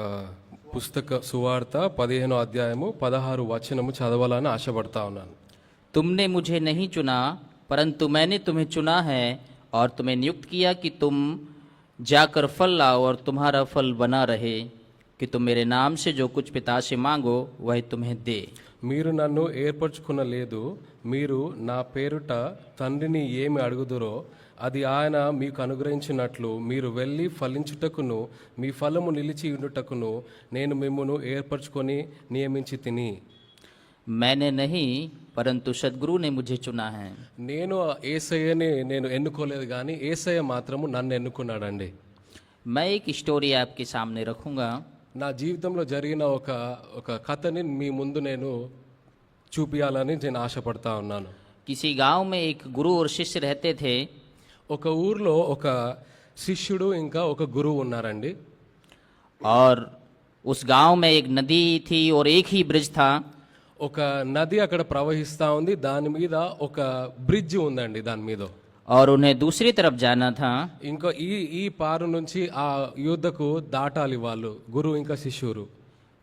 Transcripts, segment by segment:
ఆ, పుస్తక సువార్త పదిహేనో అధ్యాయము పదహారు వచనము చదవాలని ఆశపడతా ఉన్నాను तुमने मुझे नहीं चुना परंतु मैंने तुम्हें चुना है और तुम्हें नियुक्त किया कि तुम जाकर फल लाओ और तुम्हारा फल बना रहे कि तुम मेरे नाम से जो कुछ पिता से मांगो वह तुम्हें दे మీరు నన్ను ఏర్పరచుకున్న లేదు మీరు నా పేరుట తండ్రిని ఏమి అడుగుదురో అది ఆయన మీకు అనుగ్రహించినట్లు మీరు వెళ్ళి ఫలించుటకును మీ ఫలము నిలిచి ఉండుటకును నేను మిమ్మును ఏర్పరచుకొని నియమించి తిని मैंने नहीं परंतु सदगुरु ने मुझे चुना है నేను ఏసయ్యని నేను ఎన్నుకోలేదు కానీ ఏసయ్య మాత్రము నన్ను ఎన్నుకున్నాడండి मैं एक स्टोरी आपके सामने रखूंगा నా జీవితంలో జరిగిన ఒక ఒక కథని మీ ముందు నేను చూపించాలని నేను ఆశపడతా ఉన్నాను किसी गांव में एक गुरु और शिष्य रहते थे ఒక ఊర్లో ఒక శిష్యుడు ఇంకా ఒక గురువు ఉన్నారండి और उस गांव में एक नदी थी और एक ही ब्रिज था ఒక నది అక్కడ ప్రవహిస్తా ఉంది దాని మీద ఒక బ్రిడ్జ్ ఉందండి దాని మీద और उन्हें दूसरी तरफ जाना था ఇంకా ఈ ఈ పారు నుంచి ఆ యుద్ధకు దాటాలి వాళ్ళు గురువు ఇంకా శిష్యుడు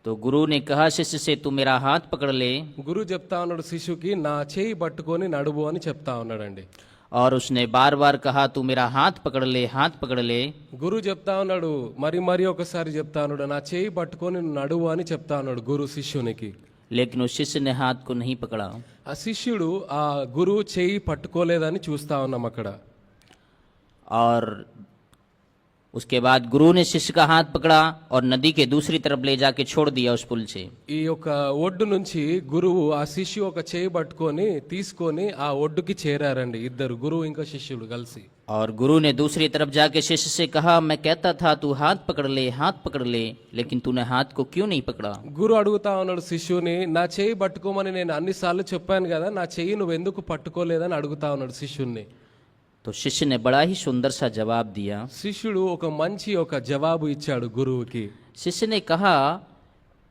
तो गुरु ने कहा शिष्य से तू मेरा हाथ पकड़ ले గురువు చెప్తా ఉన్నాడు శిష్యుకి నా చేయి పట్టుకొని నడువు అని చెప్తా ఉన్నాడండి और उसने बार बार कहा तू मेरा हाथ पकड़ ले हाथ पकड़ ले గురువు చెప్తా ఉన్నాడు మరి మరి ఒకసారి చెప్తా ఉన్నాడు నా చేయి పట్టుకొని నడువు అని చెప్తా ఉన్నాడు గురు శిష్యునికి लेकिन उस शिष्य ने हाथ को नहीं पकड़ा ఆ శిష్యుడు ఆ గురువు చేయి పట్టుకోలేదని చూస్తా ఉన్నాం అక్కడ और उसके बाद गुरु ने शिष्य का हाथ पकड़ा और नदी के दूसरी तरफ ले जाके छोड़ दिया उस पुल से ఈ యొక్క ఒడ్డు నుంచి గురువు ఆ శిష్యు ఒక చేయి పట్టుకొని తీసుకొని ఆ ఒడ్డుకి చేరారండి ఇద్దరు గురువు ఇంకా శిష్యుడు కలిసి और गुरु ने दूसरी तरफ जाके शिष्य से कहा मैं कहता था तू हाथ पकड़ ले हाथ पकड़ ले लेकिन तूने हाथ को क्यों नहीं पकड़ा గురు అడుగుతా ఉన్నాడు శిష్యుని నా చేయి పట్టుకోమని నేను అన్నిసార్లు చెప్పాను కదా నా చెయ్యి నువ్వు ఎందుకు పట్టుకోలేదని అడుగుతా ఉన్నాడు శిష్యుణ్ణి तो शिष्य ने बड़ा ही सुंदर सा जवाब दिया శిష్యుడు ఒక మంచి ఒక జవాబు ఇచ్చాడు గురువుకి शिष्य ने कहा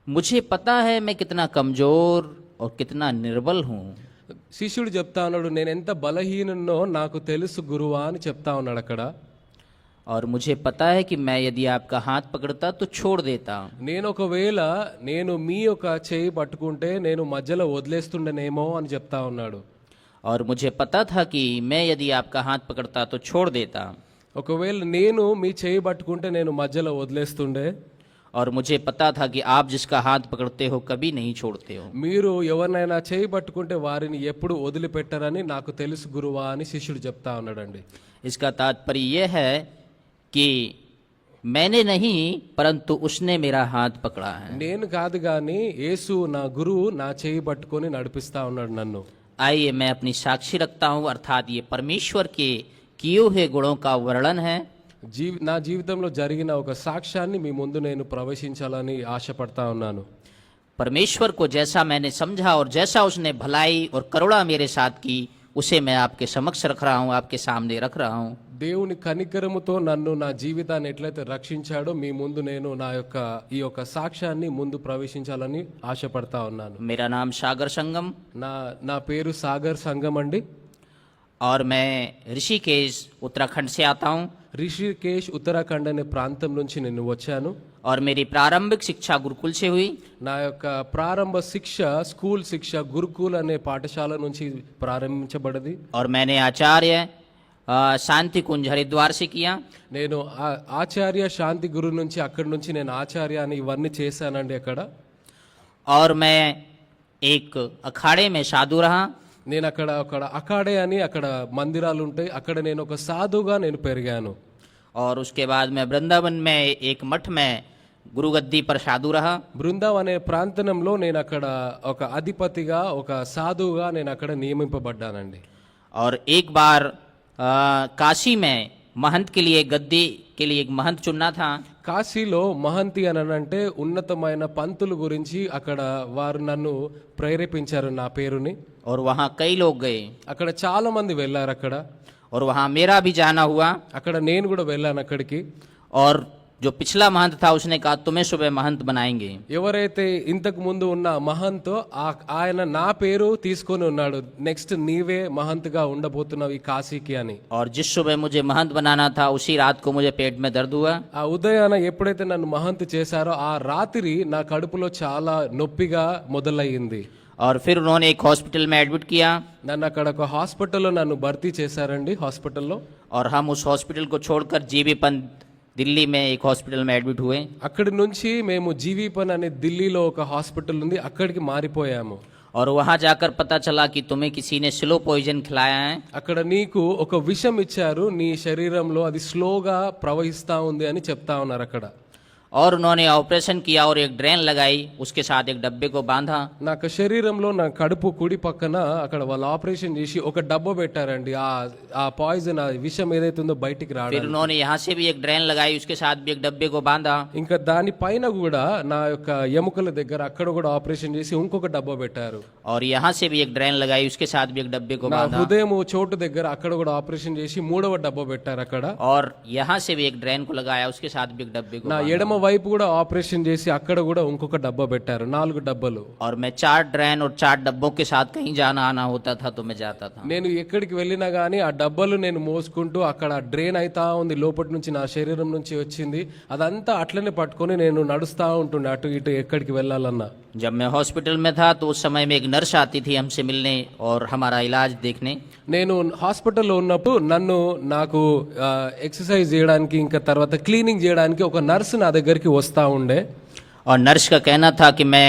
मुझे पता है मैं कितना कमजोर और कितना निर्बल हूँ శిష్యుడు చెప్తా ఉన్నాడు నేను ఎంత బలహీనో నాకు తెలుసు గురువా అని చెప్తా ఉన్నాడు అక్కడ और मुझे पता है कि मैं यदि आपका हाथ पकड़ता तो छोड़ देता నేను ఒకవేళ నేను మీ యొక్క చేయి పట్టుకుంటే నేను మధ్యలో వదిలేస్తుండేనేమో అని చెప్తా ఉన్నాడు और मुझे पता था कि मैं यदि आपका हाथ पकड़ता तो छोड़ देता ఒకవేళ నేను మీ చేయి పట్టుకుంటే నేను మధ్యలో వదిలేస్తుండే और मुझे पता था कि आप जिसका हाथ पकड़ते हो कभी नहीं छोड़ते हो మీరు ఎవరినైనా చేయి పట్టుకుంటే వారిని ఎప్పుడు వదిలిపెట్టరని నాకు తెలుసు గురువా అని శిష్యుడు చెప్తా ఉన్నాడండి इसका तात्पर्य यह है कि मैंने नहीं परंतु उसने मेरा हाथ पकड़ा है నేను కాదు కానీ యేసు నా గురువు నా చేయి పట్టుకొని నడిపిస్తా ఉన్నాడు నన్ను आइए मैं अपनी साक्षी रखता हूँ अर्थात ये परमेश्वर के किए हुए गुणों का वर्णन है జీవి నా జీవితంలో జరిగిన ఒక సాక్ష్యాన్ని మీ ముందు నేను ప్రవేశించాలని ఆశపడతా ఉన్నాను परमेश्वर को जैसा मैंने समझा और जैसा उसने भलाई और करुणा मेरे साथ की उसे मैं आपके समक्ष रख रहा हूँ आपके सामने रख रहा हूँ దేవుని కనికరముతో నన్ను నా జీవితాన్ని ఎట్లయితే రక్షించాడో మీ ముందు నేను నా యొక్క ఈ యొక్క సాక్ష్యాన్ని ముందు ప్రవేశించాలని ఆశపడతా ఉన్నాను मेरा नाम सागर संगम నా నా పేరు సాగర్ సంగం అండి और मैं ऋषिकेश उत्तराखंड से आता हूँ రిషికేష్ ఉత్తరాఖండ్ అనే ప్రాంతం నుంచి నేను వచ్చాను और मेरी प्रारंभिक शिक्षा गुरुकुल से हुई నా యొక్క ప్రారంభ శిక్ష స్కూల్ శిక్ష గురుకుల్ అనే పాఠశాల నుంచి ప్రారంభించబడింది और मैंने आचार्य अ, शांति कुंज हरिद्वार से किया నేను ఆ- ఆచార్య శాంతి గురు నుంచి అక్కడి నుంచి నేను ఆచార్య అని ఇవన్నీ చేశానండి అక్కడ और मैं एक अखाड़े में साधु रहा నేను అక్కడ అక్కడ అకాడే అని అక్కడ మందిరాలు ఉంటాయి అక్కడ నేను ఒక సాధుగా నేను పెరిగాను और उसके बाद मैं वृंदावन में एक मठ में गुरु गद्दी पर साधु रहा బృందావ్ అనే ప్రాంతనంలో నేను అక్కడ ఒక అధిపతిగా ఒక సాధువుగా నేను అక్కడ నియమింపబడ్డానండి और एक बार अ, काशी में महंत के लिए गद्दी के लिए एक महंत चुनना था కాశీలో మహంతి అని అంటే ఉన్నతమైన పంతులు గురించి అక్కడ వారు నన్ను ప్రేరేపించారు నా పేరుని और वहाँ कई लोग गए అక్కడ చాలా మంది వెళ్ళారు అక్కడ और वहाँ मेरा भी जाना हुआ అక్కడ నేను కూడా వెళ్ళాను అక్కడికి और जो पिछला महंत था उसने कहा तुम्हें सुबह महंत बनाएंगे ఎవరైతే ఇంతకు ముందు ఉన్న మహంతో ఆ- ఆయన నా పేరు తీసుకొని ఉన్నాడు నెక్స్ట్ నీవే మహంత్గా ఉండబోతున్నావు ఈ కాశీకి అని और जिस सुबह मुझे महंत बनाना था उसी रात को मुझे पेट में दर्द हुआ ఆ ఉదయాన ఎప్పుడైతే నన్ను మహంత్ చేశారో ఆ రాత్రి నా కడుపులో చాలా నొప్పిగా మొదలయ్యింది और फिर उन्होंने एक हॉस्पिटल में एडमिट किया నన్ను అక్కడ ఒక హాస్పిటల్లో నన్ను భర్తీ చేశారండి హాస్పిటల్లో और हम उस हॉस्पिटल को छोड़कर जीबी पंत दिल्ली में एक हॉस्पिटल में एडमिट हुए అక్కడి నుంచి మేము జీవీపన్ అనే ఢిల్లీలో ఒక హాస్పిటల్ ఉంది అక్కడికి మారిపోయాము और वहां जाकर पता चला कि तुम्हें किसी ने स्लो पॉइजन खिलाया है అక్కడ నీకు ఒక విషం ఇచ్చారు నీ శరీరంలో అది స్లోగా ప్రవహిస్తా ఉంది అని చెప్తా ఉన్నారు అక్కడ और उन्होंने ऑपरेशन किया और एक ड्रेन लगाई उसके साथ एक डब्बे को बांधा నాకు శరీరంలో నా కడుపు కుడి పక్కన అక్కడ వాళ్ళు ఆపరేషన్ చేసి ఒక డబ్బా పెట్టారండి ఆ ఆ పాయిజన్ ఆ విషం ఏదైతే ఉందో బయటికి फिर రావడం उन्होंने यहाँ से भी एक ड्रेन लगाई उसके साथ भी एक डब्बे को बांधा ఇంకా దాని పైన కూడా నా యొక్క ఎముకల దగ్గర అక్కడ కూడా ఆపరేషన్ చేసి ఇంకొక డబ్బా పెట్టారు और यहाँ से भी एक ड्रेन लगाई उसके साथ भी एक डब्बे को నా बांधा హృదయం చోటు దగ్గర అక్కడ కూడా ఆపరేషన్ చేసి మూడవ డబ్బా పెట్టారు అక్కడ और यहाँ से भी एक ड्रेन को लगाया उसके साथ भी एक डब्बे को నా बांधा। ఎడమ వైపు కూడా ఆపరేషన్ చేసి అక్కడ కూడా ఇంకొక డబ్బా పెట్టారు నాలుగు డబ్బాలు और मैं चार ड्रेन और चार डब्बों के साथ कहीं जाना आना होता था तो मैं जाता था నేను ఎక్కడికి వెళ్ళినా కానీ ఆ డబ్బాలు నేను మోసుకుంటూ అక్కడ డ్రైన్ అవుతా ఉంది లోపటి నుంచి నా శరీరం నుంచి వచ్చింది అదంతా అట్లనే పట్టుకొని నేను నడుస్తా ఉంటుండే అటు ఇటు ఎక్కడికి వెళ్ళాలన్నా जब मैं हॉस्पिटल में था तो उस समय में एक नर्स आती थी हमसे मिलने और हमारा इलाज देखने నేను హాస్పిటల్లో ఉన్నప్పుడు నన్ను నాకు ఆ, ఎక్సర్సైజ్ చేయడానికి ఇంకా తర్వాత క్లీనింగ్ చేయడానికి ఒక నర్స్ నా దగ్గరికి వస్తా ఉండే और नर्स का कहना था कि मैं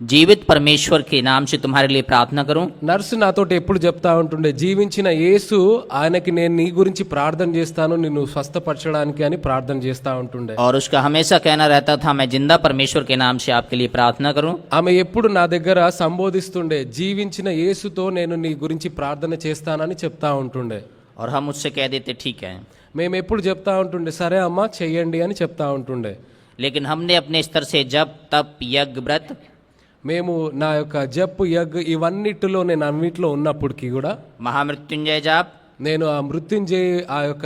जीवित परमेश्वर के नाम से तुम्हारे लिए प्रार्थना करूं నర్సు నాతోటి ఎప్పుడు చెప్తా ఉంటుండే జీవించిన యేసు ఆయనకి నేను నీ గురించి ప్రార్థన చేస్తాను నిన్ను స్వస్థపరచడానికి అని ప్రార్థన చేస్తా ఉంటుండే और उसका हमेशा कहना रहता था मैं जिंदा परमेश्वर के नाम से आपके लिए प्रार्थना करूं ఆమె ఎప్పుడు నా దగ్గర సంబోధిస్తుండే జీవించిన యేసుతో నేను నీ గురించి ప్రార్థన చేస్తానని చెప్తా ఉంటుండే और हम उससे कह देते ठीक है మేము ఎప్పుడు చెప్తా ఉంటుండే సరే అమ్మ చెయ్యండి అని చెప్తా ఉంటుండే. లేకిన్ హమ్నే అప్నే స్తర్ సే జప్ తప్ యగ్ బ్రత్ మేము నా యొక్క జప్ యగ్ ఇవన్నిటిలో నేను అన్నిటిలో ఉన్నప్పటికీ కూడా మహామృత్యుంజయ జాప్ నేను ఆ మృత్యుంజయ ఆ యొక్క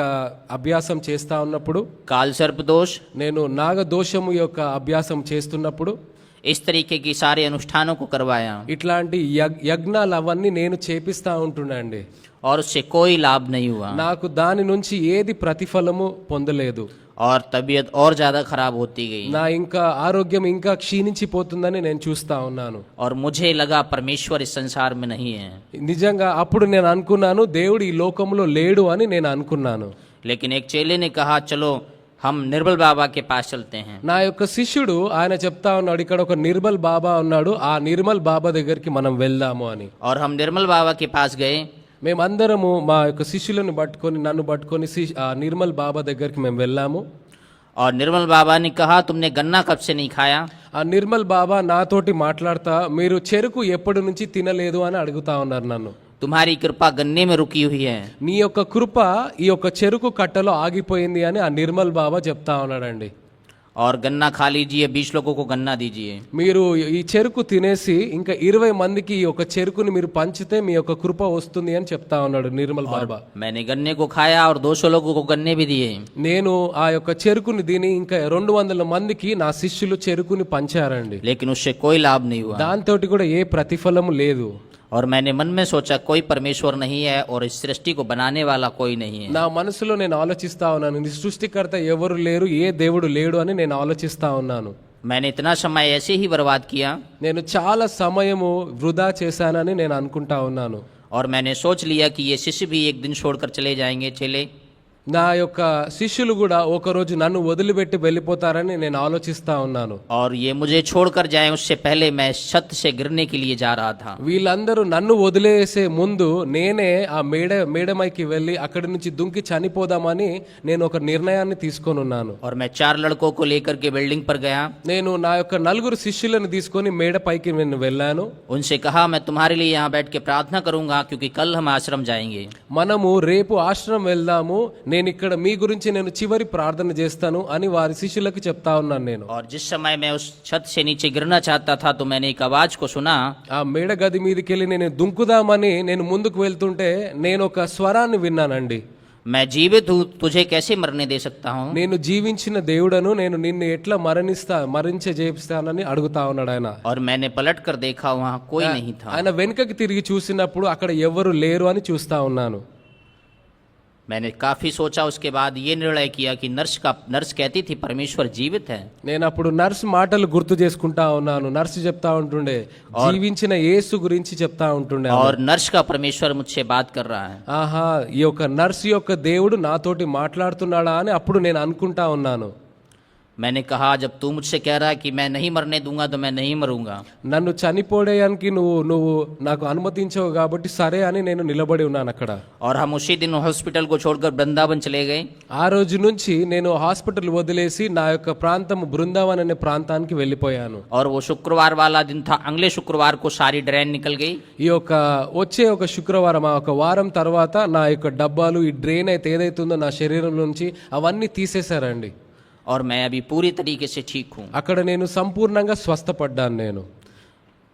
అభ్యాసం చేస్తా ఉన్నప్పుడు కాల్సర్ప దోష్ నేను నాగ దోషము యొక్క అభ్యాసం చేస్తున్నప్పుడు इस तरीके की सारे अनुष्ठानों को करवाया ఇట్లాంటి యగ్ యజ్ఞాలు అవన్నీ నేను చేపిస్తా ఉంటున్నాండి और उससे कोई लाभ नहीं हुआ నాకు దాని నుంచి ఏది ప్రతిఫలము పొందలేదు और तबीयत और ज्यादा खराब होती गई నా ఇంకా ఆరోగ్యం ఇంకా క్షీణించిపోతుందని నేను చూస్తా ఉన్నాను और मुझे लगा परमेश्वर इस संसार में नहीं है నిజంగా అప్పుడు నేను అనుకున్నాను దేవుడు ఈ లోకంలో లేడు అని నేను అనుకున్నాను लेकिन एक चेले ने कहा चलो हम निर्बल बाबा के पास चलते हैं నా యొక్క శిష్యుడు ఆయన చెప్తా ఉన్నాడు ఇక్కడ ఒక నిర్మల్ బాబా ఉన్నాడు ఆ నిర్మల్ బాబా దగ్గరికి మనం వెళ్దాము అని और हम निर्मल बाबा के पास गए మేమందరము మా యొక్క శిష్యులను పట్టుకొని నన్ను పట్టుకొని శి- ఆ నిర్మల్ బాబా దగ్గరికి మేము వెళ్ళాము और निर्मल बाबा ने कहा तुमने गन्ना कब से नहीं खाया ఆ నిర్మల్ బాబా నాతోటి మాట్లాడతా మీరు చెరుకు ఎప్పటి నుంచి తినలేదు అని అడుగుతా ఉన్నారు నన్ను तुम्हारी कृपा गन्ने में रुकी हुई है నీ యొక్క కృప ఈ యొక్క చెరుకు కట్టలో ఆగిపోయింది అని ఆ నిర్మల్ బాబా చెప్తా ఉన్నాడండి और गन्ना खा लीजिए बीस लोगों को गन्ना दीजिए మీరు ఈ చెరుకు తినేసి ఇంకా ఇరవై మందికి ఈ యొక్క చెరుకుని మీరు పంచితే మీ యొక్క కృప వస్తుంది అని చెప్తా ఉన్నాడు నిర్మల్ బాబా मैंने गन्ने को खाया और दो सौ लोगों को गन्ने भी दिए నేను ఆ యొక్క చెరుకుని తిని ఇంకా రెండు వందల మందికి నా శిష్యులు చెరుకుని పంచారండి लेकिन उससे कोई लाभ नहीं हुआ దాంతోటి కూడా ఏ ప్రతిఫలము లేదు और मैंने मन में सोचा कोई परमेश्वर नहीं है और इस सृष्टि को बनाने वाला कोई नहीं है నా మనసులో నేను ఆలోచిస్తా ఉన్నాను నీ సృష్టికర్త ఎవరు లేరు ఏ దేవుడు లేడు అని నేను ఆలోచిస్తా ఉన్నాను मैंने इतना समय ऐसे ही बर्बाद किया నేను చాలా సమయము వృధా చేశానని నేను అనుకుంటా ఉన్నాను और मैंने सोच लिया कि ये शिष्य भी एक दिन छोड़कर चले जाएंगे चले నా యొక్క శిష్యులు కూడా ఒకరోజు నన్ను వదిలిపెట్టి వెళ్ళిపోతారని నేను ఆలోచిస్తా ఉన్నాను और ये मुझे छोड़कर जाएं उससे पहले मैं छत से गिरने के लिए जा रहा था వీళ్ళందరూ నన్ను వదిలేసే ముందు నేనే ఆ మేడ మేడమైకి వెళ్ళి అక్కడి నుంచి దుంకి చనిపోదామని నేను ఒక నిర్ణయాన్ని తీసుకొని ఉన్నాను और मैं चार लड़कों को लेकर के बिल्डिंग पर गया నేను నా యొక్క నలుగురు శిష్యులను తీసుకొని మేడ పైకి నేను వెళ్ళాను उनसे कहा मैं तुम्हारे लिए यहाँ बैठ के प्रार्थना करूंगा क्योंकि कल हम आश्रम जाएंगे మనము రేపు ఆశ్రమం వెళ్దాము నేను ఇక్కడ మీ గురించి నేను చివరి ప్రార్థన చేస్తాను అని వారి శిష్యులకు చెప్తా ఉన్నాను నేను और जिस समय मैं उस छत से नीचे गिरना चाहता था तो मैंने एक आवाज को सुना ఆ మేడ గది మీదకి వెళ్ళి నేను దుంకుదామని నేను ముందుకు వెళ్తుంటే నేను ఒక స్వరాన్ని విన్నానండి मैं जीवित हूँ तुझे कैसे मरने दे सकता हूँ నేను జీవించిన దేవుడను నేను నిన్ను ఎట్లా మరణిస్తా మరణించే చేపిస్తానని అడుగుతా ఉన్నాడు ఆయన और मैंने पलट कर देखा वहाँ कोई नहीं था ఆయన వెనుకకి తిరిగి చూసినప్పుడు అక్కడ ఎవరు లేరు అని చూస్తా ఉన్నాను मैंने काफी सोचा उसके बाद ये निर्णय किया कि नर्स का नर्स कहती थी परमेश्वर जीवित है నేను అప్పుడు నర్స్ మాటలు గుర్తు చేసుకుంటా ఉన్నాను నర్సు చెప్తా ఉంటుండే జీవించిన యేసు గురించి చెప్తా ఉంటుండే ఆమె. और नर्स का परमेश्वर मुझसे बात कर रहा है ఆహా ఈ యొక్క నర్సు యొక్క దేవుడు నాతోటి మాట్లాడుతున్నాడా అని అప్పుడు నేను అనుకుంటా ఉన్నాను मैंने कहा जब तू मुझसे कह रहा है कि मैं नहीं मरने दूंगा तो मैं नहीं मरूंगा నన్ను చనిపోయేయానికి నువ్వు నువ్వు నాకు అనుమతించవు కాబట్టి సరే అని నేను నిలబడి ఉన్నాను అక్కడ और हम उसी दिन हॉस्पिटल को छोड़कर वृंदावन चले गए ఆ రోజు నుంచి నేను హాస్పిటల్ వదిలేసి నా యొక్క ప్రాంతం బృందావన్ అనే ప్రాంతానికి వెళ్ళిపోయాను और वो शुक्रवार वाला दिन था अगले शुक्रवार को सारी ड्रेन निकल गई ఈ యొక్క వచ్చే ఒక శుక్రవారం ఆ ఒక వారం తర్వాత నా యొక్క డబ్బాలు ఈ డ్రైన్ అయితే ఏదైతుందో నా శరీరం నుంచి అవన్నీ తీసేశారండి और मैं अभी पूरी तरीके से ठीक हूँ అక్కడ నేను సంపూర్ణంగా స్వస్థపడ్డాను నేను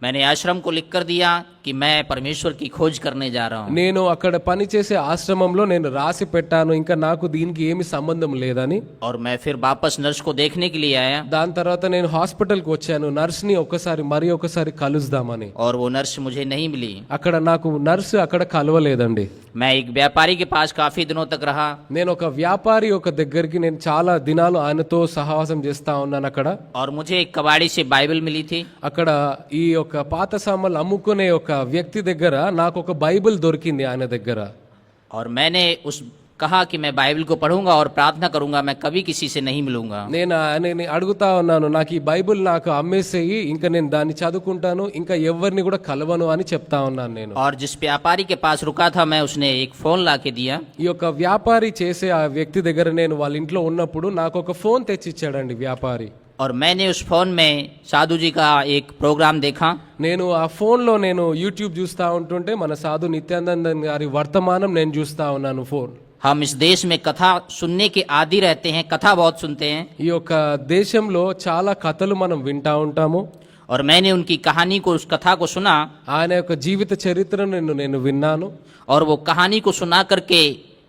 मैंने आश्रम को लिख कर दिया कि मैं परमेश्वर की खोज करने जा रहा हूँ నేను అక్కడ పనిచేసే ఆశ్రమంలో నేను రాసి పెట్టాను ఇంకా నాకు దీనికి ఏమి సంబంధం లేదని और मैं फिर वापस नर्स को देखने के लिए आया దాని తర్వాత నేను హాస్పిటల్కి వచ్చాను నర్స్ని ఒక్కసారి మరి ఒకసారి కలుద్దామని और वो नर्स मुझे नहीं मिली అక్కడ నాకు నర్సు అక్కడ కలవలేదండి मैं एक व्यापारी के पास काफी दिनों तक रहा నేను ఒక వ్యాపారి ఒక దగ్గరికి నేను చాలా దినాలు ఆయనతో సహవాసం చేస్తా ఉన్నాను అక్కడ और मुझे एक कबाड़ी से बाइबल मिली थी అక్కడ ఈ యొక్క పాత సామాన్లు అమ్ముకునే ఒక వ్యక్తి దగ్గర నాకు ఒక బైబిల్ దొరికింది ఆయన దగ్గర और मैंने उस कहा कि मैं बाइबल को पढ़ूंगा और प्रार्थना करूंगा मैं कभी किसी से नहीं मिलूंगा నేను ఆయనని అడుగుతా ఉన్నాను నాకు ఈ బైబిల్ నాకు అమ్మేసేయి ఇంకా నేను దాన్ని చదువుకుంటాను ఇంకా ఎవరిని కూడా కలవను అని చెప్తా ఉన్నాను నేను और जिस व्यापारी के पास रुका था मैं उसने एक फोन ला के दिया ఈ యొక్క వ్యాపారి చేసే ఆ వ్యక్తి దగ్గర నేను వాళ్ళ ఇంట్లో ఉన్నప్పుడు నాకు ఒక ఫోన్ తెచ్చిచ్చాడండి వ్యాపారి और मैंने उस फोन में साधु जी का एक प्रोग्राम देखा నేను ఆ ఫోన్లో నేను యూట్యూబ్ చూస్తూ ఉంటుంటే మన సాధు నిత్యానందన్ గారి వర్తమానం నేను చూస్తా ఉన్నాను ఫోన్ हम इस देश में कथा सुनने के आदि रहते हैं कथा बहुत सुनते हैं ఈ యొక్క దేశంలో చాలా కథలు మనం వింటా ఉంటాము और मैंने उनकी कहानी को उस कथा को सुना ఆయన యొక్క జీవిత చరిత్రను నేను నేను విన్నాను और वो कहानी को सुना करके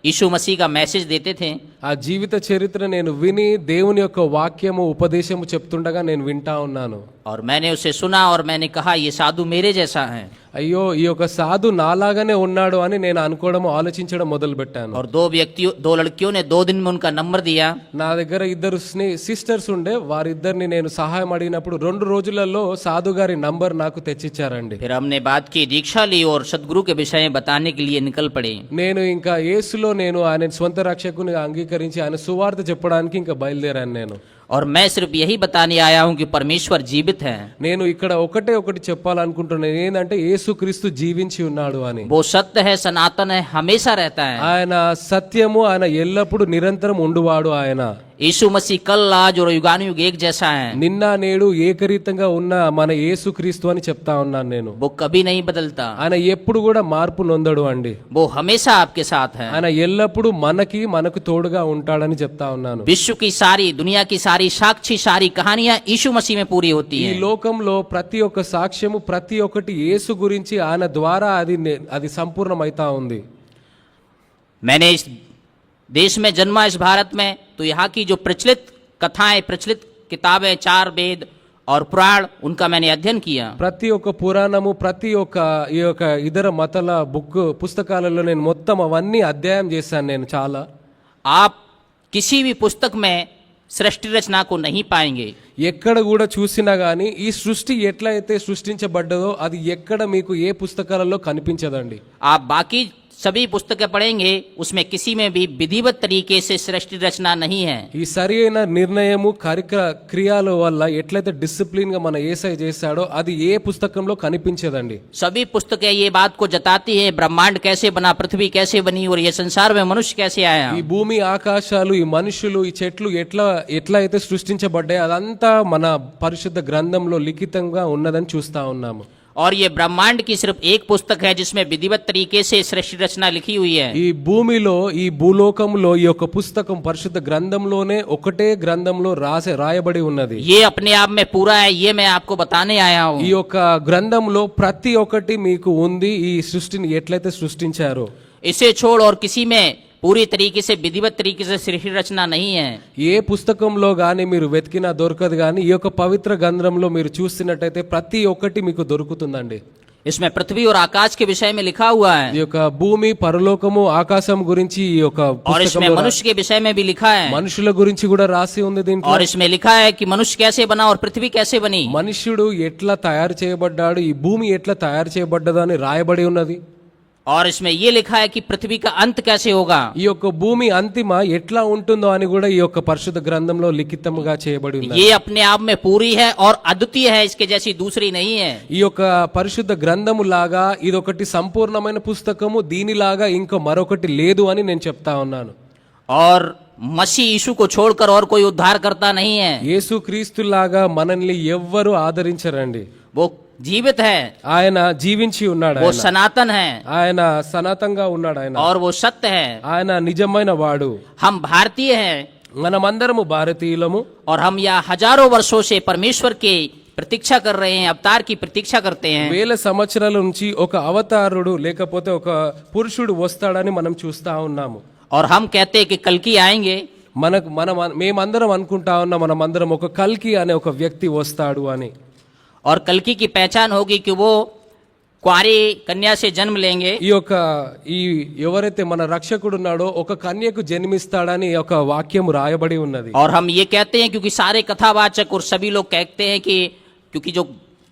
यीशु मसीह का मैसेज देते थे ఆ జీవిత చరిత్ర నేను విని దేవుని యొక్క వాక్యము ఉపదేశము చెప్తుండగా నేను వింటా ఉన్నాను और मैंने उसे सुना और मैंने कहा ये साधु मेरे जैसा है అయ్యో ఈ యొక్క సాధు నాలాగానే ఉన్నాడు అని నేను అనుకోవడం ఆలోచించడం మొదలు పెట్టాను और दो व्यक्तियों दो लड़कियों ने दो दिन में उनका नंबर दिया నా దగ్గర ఇద్దరు స్నే సిస్టర్స్ ఉండే వారిద్దరిని నేను సహాయం అడిగినప్పుడు రెండు రోజులలో సాధు గారి నంబర్ నాకు తెచ్చిచ్చారండి फिर हमने बात की दीक्षा ली और सदगुरु के विषय में बताने के लिए निकल पड़े నేను ఇంకా యేసులో నేను ఆయన స్వంత రక్షకునిగా అంగీకరించి ఆయన సువార్త చెప్పడానికి ఇంకా బయలుదేరాను నేను और मैं सिर्फ यही बताने आया हूं कि परमेश्वर जीवित है నేను ఇక్కడ ఒకటే ఒకటి చెప్పాలనుకుంటున్నాను ఏంటంటే యేసుక్రీస్తు జీవించి ఉన్నాడు అని वो सत्य है सनातन है हमेशा रहता है ఆయన సత్యము ఆయన ఎల్లప్పుడూ నిరంతరం ఉండువాడు ఆయన यीशु मसीह कल आज और युगानुयुग एक जैसा है నిన్న నేడు ఏకరీతంగా ఉన్న మన యేసుక్రీస్తు అని చెప్తా ఉన్నాను నేను वो कभी नहीं बदलता ఆయన ఎప్పుడు కూడా మార్పు నొందడు అండి वो हमेशा आपके साथ है ఆయన ఎల్లప్పుడూ మనకి మనకు తోడుగా ఉంటాడని చెప్తా ఉన్నాను विश्व की सारी दुनिया की सारी साक्षी सारी कहानियां यीशु मसीह में पूरी होती ఈ हैं లోకంలో ప్రతి ఒక్క సాక్ష్యము ప్రతి ఒక్కటి యేసు గురించి ఆయన ద్వారా అది నే- అది సంపూర్ణమైతా ఉంది मैंने इस देश में जन्मा इस भारत में तो यहाँ की जो प्रचलित कथाएं प्रचलित किताबें चार वेद और पुराण उनका मैंने अध्ययन किया ప్రతి ఒక్క పురాణము ప్రతి ఒక్క ఈ యొక్క ఇతర మతల బుక్ పుస్తకాలలో నేను మొత్తం అవన్నీ అధ్యాయం చేశాను నేను చాలా आप किसी भी पुस्तक में सृष्टि रचना को नहीं पाएंगे ఎక్కడ కూడా చూసినా గానీ ఈ సృష్టి ఎట్లయితే సృష్టించబడ్డదో అది ఎక్కడ మీకు ఏ పుస్తకాలలో కనిపించదండి आप बाकी सभी पुस्तकें पढ़ेंगे उसमें किसी में भी विधिवत तरीके से सृष्टि रचना नहीं है ఈ సరి అయిన నిర్ణయము కార్యక్ర క్రియాల వల్ల ఎట్లయితే డిసిప్లిన్ గా మన ఏసై చేశాడో అది ఏ పుస్తకంలో కనిపించదండి सभी पुस्तकें ये बात को जताती है ब्रह्मांड कैसे बना पृथ्वी कैसे बनी और ये संसार में मनुष्य कैसे आया ఈ భూమి ఆకాశాలు ఈ మనుషులు ఈ చెట్లు ఎట్లా ఎట్లా అయితే సృష్టించబడ్డాయి అదంతా మన పరిశుద్ధ గ్రంథంలో లిఖితంగా ఉన్నదని చూస్తా ఉన్నాము और ये ब्रह्मांड की सिर्फ एक पुस्तक है जिसमें विधिवत तरीके से सृष्टि रचना लिखी हुई है ఈ భూమిలో ఈ భూలోకంలో ఈ యొక్క పుస్తకం పరిశుద్ధ గ్రంథంలోనే ఒకటే గ్రంథంలో రాసే రాయబడి ఉన్నది ये अपने आप में पूरा है ये मैं आपको बताने आया हूँ ఈ యొక్క గ్రంథంలో ప్రతి ఒక్కటి మీకు ఉంది ఈ సృష్టిని ఎట్లయితే సృష్టించారో इसे छोड़ और किसी में पूरी तरीके से विधिवत तरीके से सृष्टि रचना नहीं है ఏ పుస్తకంలో గాని మీరు వెతికినా దొరకదు కానీ ఈ యొక్క పవిత్ర గ్రంథంలో మీరు చూస్తున్నట్టయితే ప్రతి ఒక్కటి మీకు దొరుకుతుందండి इसमें पृथ्वी और आकाश के विषय में लिखा हुआ ఈ है యొక్క భూమి పరలోకము ఆకాశం గురించి ఈ యొక్క और इसमें పుస్తకంలో రా- मनुष्य के विषय में भी लिखा है మనుషుల గురించి కూడా రాసి ఉంది దీంట్లో और इसमें लिखा है कि मनुष्य कैसे बना और पृथ्वी कैसे बनी మనుష్యుడు ఎట్లా తయారు చేయబడ్డాడు ఈ భూమి ఎట్లా తయారు చేయబడ్డదో అని రాయబడి ఉన్నది और इसमें ये लिखा है कि पृथ्वी का अंत कैसे होगा ఈ యొక్క భూమి అంతిమ ఎట్లా ఉంటుందో అని కూడా ఈ యొక్క పరిశుద్ధ గ్రంథంలో లిఖితముగా చేయబడి ఉంది ये अपने आप में पूरी है और अद्वितीय है इसके जैसी दूसरी नहीं है ఈ యొక్క పరిశుద్ధ గ్రంథము లాగా ఇదొకటి సంపూర్ణమైన పుస్తకము దీనిలాగా ఇంకా మరొకటి లేదు అని నేను చెప్తా ఉన్నాను और मसीह यीशु को छोड़कर और कोई उद्धार करता नहीं है యేసు క్రీస్తులాగా మనల్ని ఎవ్వరు ఆదరించరండి वो जीवित है ఆయన జీవించి ఉన్నాడు वो ఆయన. सनातन है ఆయన సనాతంగా ఉన్నాడు ఆయన और वो सत्य है ఆయన నిజమైన వాడు हम भारतीय हैं మనమందరము భారతీయులము और हम यहाँ हजारों वर्षों से परमेश्वर के प्रतीक्षा कर रहे हैं अवतार की प्रतीक्षा करते हैं వేల సంవత్సరాల నుంచి ఒక అవతారుడు లేకపోతే ఒక పురుషుడు వస్తాడని మనం చూస్తా ఉన్నాము और हम कहते हैं कि कल की आएंगे మనకు మనం మేమందరం అనుకుంటా ఉన్నాం మనమందరం ఒక కల్కి అనే ఒక వ్యక్తి వస్తాడు అని और कलकी की पहचान होगी कि वो कुंवारी कन्या से जन्म लेंगे ఈ యొక్క ఈ ఎవరైతే మన రక్షకుడు ఉన్నాడో ఒక కన్యకు జన్మిస్తాడని ఒక వాక్యం రాయబడి ఉన్నది और हम ये कहते हैं क्योंकि सारे कथावाचक और सभी लोग कहते हैं कि क्योंकि जो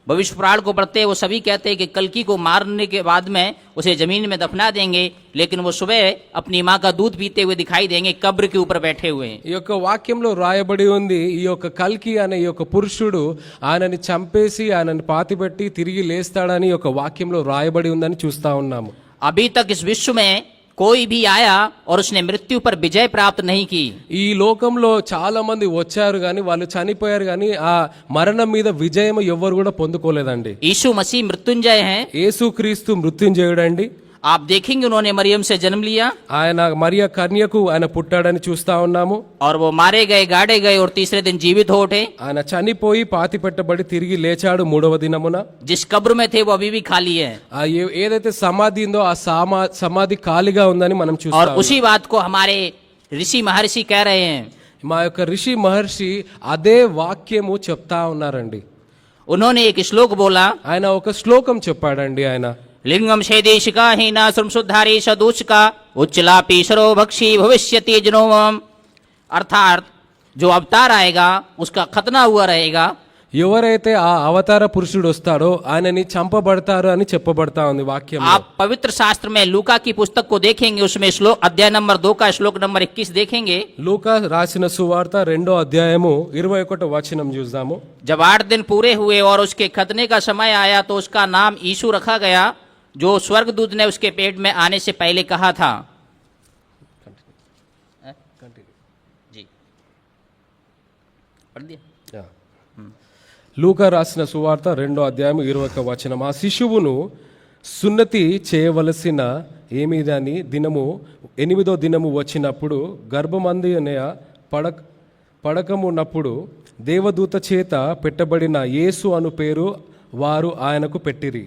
भविष्य पुराण को पढ़ते हैं वो सभी कहते हैं कि कलकी को मारने के बाद में उसे जमीन में दफना देंगे लेकिन वो सुबह अपनी माँ का दूध पीते हुए दिखाई देंगे कब्र के ऊपर बैठे हुए ఈ యొక్క వాక్యంలో రాయబడి ఉంది ఈ యొక్క కల్కి అనే ఈ యొక్క పురుషుడు ఆయనని చంపేసి ఆయనని పాతిపెట్టి తిరిగి లేస్తాడని ఈ యొక్క వాక్యంలో రాయబడి ఉందని చూస్తా ఉన్నాము अभी तक इस विश्व में कोई भी आया और उसने मृत्यु पर विजय प्राप्त नहीं की ఈ లోకంలో చాలా మంది వచ్చారు కానీ వాళ్ళు చనిపోయారు కానీ ఆ మరణం మీద విజయం ఎవ్వరు కూడా పొందుకోలేదండి यीशु मसीह मृत्युंजय हैं యేసుక్రీస్తు మృత్యుంజయుడండి आप देखेंगे उन्होंने मरियम से जन्म लिया ఆయన మరియ కన్యకు ఆయన పుట్టాడని చూస్తా ఉన్నాము और वो मारे गए गाड़े गए और तीसरे दिन जीवित हो उठे ఆయన చనిపోయి పాతి పెట్టబడి తిరిగి లేచాడు మూడవ దినమున जिस कब्र में थे वो अभी भी खाली है ఆ ఏ- ఏదైతే సమాధి ఉందో ఆ సమా సమాధి ఖాళీగా ఉందని మనం और చూస్తాం उसी बात को हमारे ऋषि महर्षि कह रहे हैं మా యొక్క ఋషి మహర్షి అదే వాక్యము చెప్తా ఉన్నారండి उन्होंने एक श्लोक बोला ఆయన ఒక శ్లోకం చెప్పాడండి ఆయన लिंगम शेदेशिका हीना श्रमशुद्धारी सदूष का उच्चला पीसरो भक्षी भविष्यति जनोम अर्थात जो अवतार आएगा उसका खतना हुआ रहेगा ఎవరైతే ఆ అవతార పురుషుడు వస్తాడో ఆయనని చంపబడతారు అని చెప్పబడతా ఉంది వాక్యం आप पवित्र शास्त्र में लूका की पुस्तक को देखेंगे उसमें श्लोक अध्याय नंबर दो का श्लोक नंबर इक्कीस देखेंगे లూకా రాసిన సువార్త రెండో అధ్యాయము ఇరవై ఒకటో వచనం చూద్దాము जब आठ दिन पूरे हुए और उसके खतने का समय आया तो उसका नाम यीशु रखा गया जो स्वर्गदूत ने उसके पेट में आने से पहले कहा था जी पढ़ दिया లూకా రాసిన సువార్త రెండో అధ్యాయం ఇరవై ఒక వచనం ఆ శిశువును సున్నతి చేయవలసిన ఏమిదని దినము ఎనిమిదో దినము వచ్చినప్పుడు గర్భమంది అనే పడక పడకమున్నప్పుడు దేవదూత చేత పెట్టబడిన యేసు అను పేరు వారు ఆయనకు పెట్టిరి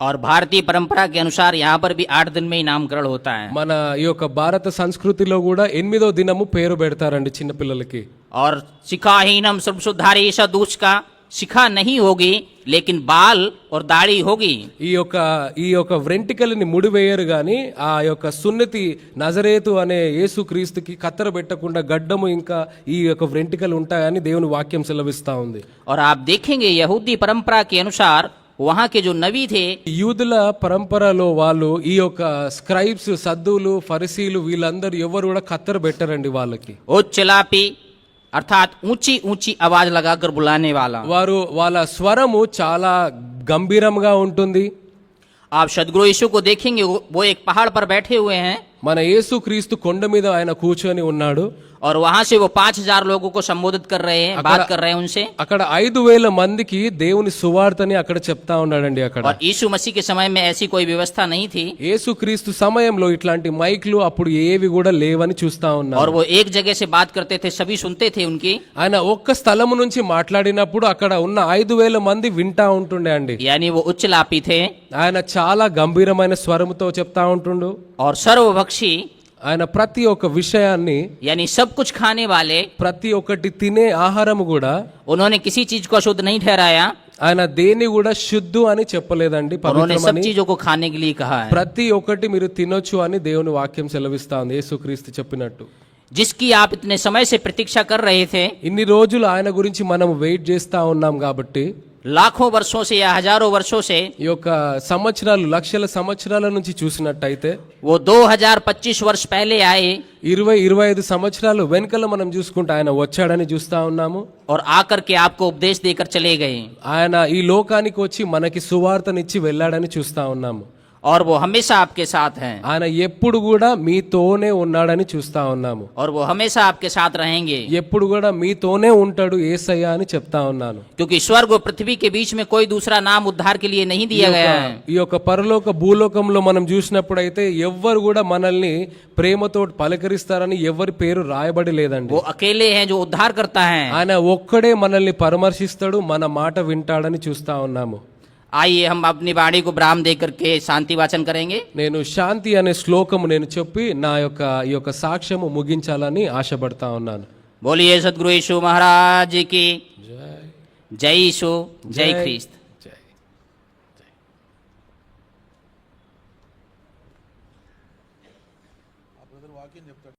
और भारतीय परंपरा के अनुसार यहाँ पर भी आठ दिन में ही नामकरण होता है మన ఈ యొక్క భారత సంస్కృతిలో కూడా ఎనిమిదో దినము పేరు పెడతారండి చిన్నపిల్లలకి और शिखाहीनम सर्वशुद्धारी सदूष का शिखा नहीं होगी लेकिन बाल और दाढ़ी होगी ఈ యొక్క ఈ యొక్క వెంట్రుకలని ముడివేయరు కానీ ఆ యొక్క సున్నతి నజరేతు అనే యేసు క్రీస్తుకి కత్తెర పెట్టకుండా గడ్డము ఇంకా ఈ యొక్క వెంట్రుకలు ఉంటాయని దేవుని వాక్యం సెలవిస్తా ఉంది और आप देखेंगे यहूदी परंपरा के अनुसार వహాకే జో నవీ థే యూదుల పరంపరలో వాళ్ళు ఈ యొక్క స్క్రైబ్స్ సద్దులు ఫరిసీలు వీళ్ళందరూ ఎవరు కూడా కత్తెర పెట్టరండి వాళ్ళకి. ఓ చలాపి అర్థాత్ ఊంచి ఊంచి అవాజ్ లగాకర్ బులానే వాళ్ళ వారు వాళ్ళ స్వరము చాలా గంభీరంగా ఉంటుంది. ఆ సద్గురు యేసు కో దేఖేంగే వో ఏక్ పహాడ్ పర్ బైఠే హుయే హై మన యేసు క్రీస్తు కొండ మీద ఆయన కూర్చొని ఉన్నాడు. और वहां से वो पांच हजार लोगों को संबोधित कर रहे हैं बात कर रहे हैं उनसे అక్కడ ఐదు వేల మందికి దేవుని సువార్తని అక్కడ చెప్తా ఉన్నాడండి అక్కడ और यीशु मसीह के समय में ऐसी कोई व्यवस्था नहीं थी యేసుక్రీస్తు సమయంలో ఇట్లాంటి మైక్లు అప్పుడు ఏవి కూడా లేవని చూస్తా ఉన్నారు और वो एक जगह से बात करते थे सभी सुनते थे उनकी ఆయన ఒక్క స్థలము నుంచి మాట్లాడినప్పుడు అక్కడ ఉన్న ఐదు వేల మంది వింటా ఉంటుండే అండి यानी वो उच्चलापी थे ఆయన చాలా గంభీరమైన స్వరముతో చెప్తా ఉంటుండు और सर्वभक्षी ఆయన ప్రతి ఒక్క విషయాన్ని यानी सब कुछ खाने वाले ప్రతి ఒక్కటి తినే ఆహారం కూడా उन्होंने किसी चीज को अशुद्ध नहीं ठहराया ఆయన దేన్ని కూడా శుద్ధు అని చెప్పలేదండి उन्होंने सब పవిత్రమని चीजों को खाने के लिए कहा है ప్రతి ఒక్కటి మీరు తినొచ్చు అని దేవుని వాక్యం సెలవిస్తా ఉంది యేసుక్రీస్తు చెప్పినట్టు जिसकी आप इतने समय से प्रतीक्षा कर रहे थे ఇన్ని రోజులు ఆయన గురించి మనం వెయిట్ చేస్తా ఉన్నాం కాబట్టి लाखों वर्षों से या हजारों वर्षों से ఈ యొక్క సంవత్సరాలు లక్షల సంవత్సరాల నుంచి చూసినట్టయితే वो 2025 वर्ष पहले आए ఇరవై ఇరవై ఐదు సంవత్సరాలు వెనకల మనం చూసుకుంటే ఆయన వచ్చాడని చూస్తా ఉన్నాము और आकर के आपको उपदेश देकर चले गए ఆయన ఈ లోకానికి వచ్చి మనకి సువార్తనిచ్చి వెళ్ళాడని చూస్తా ఉన్నాము और वो हमेशा आपके साथ हैं ఆయన ఎప్పుడు కూడా మీతోనే ఉన్నాడని చూస్తా ఉన్నాము और वो हमेशा आपके साथ रहेंगे ఎప్పుడు కూడా మీతోనే ఉంటాడు ఏసయ్య అని చెప్తా ఉన్నాను क्योंकि स्वर्ग और पृथ्वी के बीच में कोई दूसरा नाम उद्धार के लिए नहीं दिया गया है ఈ యొక్క పరలోక భూలోకంలో మనం చూసినప్పుడు అయితే ఎవ్వరు కూడా మనల్ని ప్రేమతో పలకరిస్తారని ఎవరి పేరు రాయబడి లేదండి वो अकेले हैं जो उद्धार करता है ఆయన ఒక్కడే మనల్ని పరామర్శిస్తాడు మన మాట వింటాడని చూస్తా ఉన్నాము ఆయి హమ్ అప్ని వాణి కు బ్రాహ్మ దే కర్కే శాంతి వాచన్ కరేంగే నేను శాంతి అనే శ్లోకము నేను చెప్పి నా యొక్క ఈ యొక్క సాక్ష్యము ముగించాలని ఆశపడతా ఉన్నాను. బోలియే సద్గురు యేసు మహారాజ్కి జై జై యేసు జై క్రీస్తు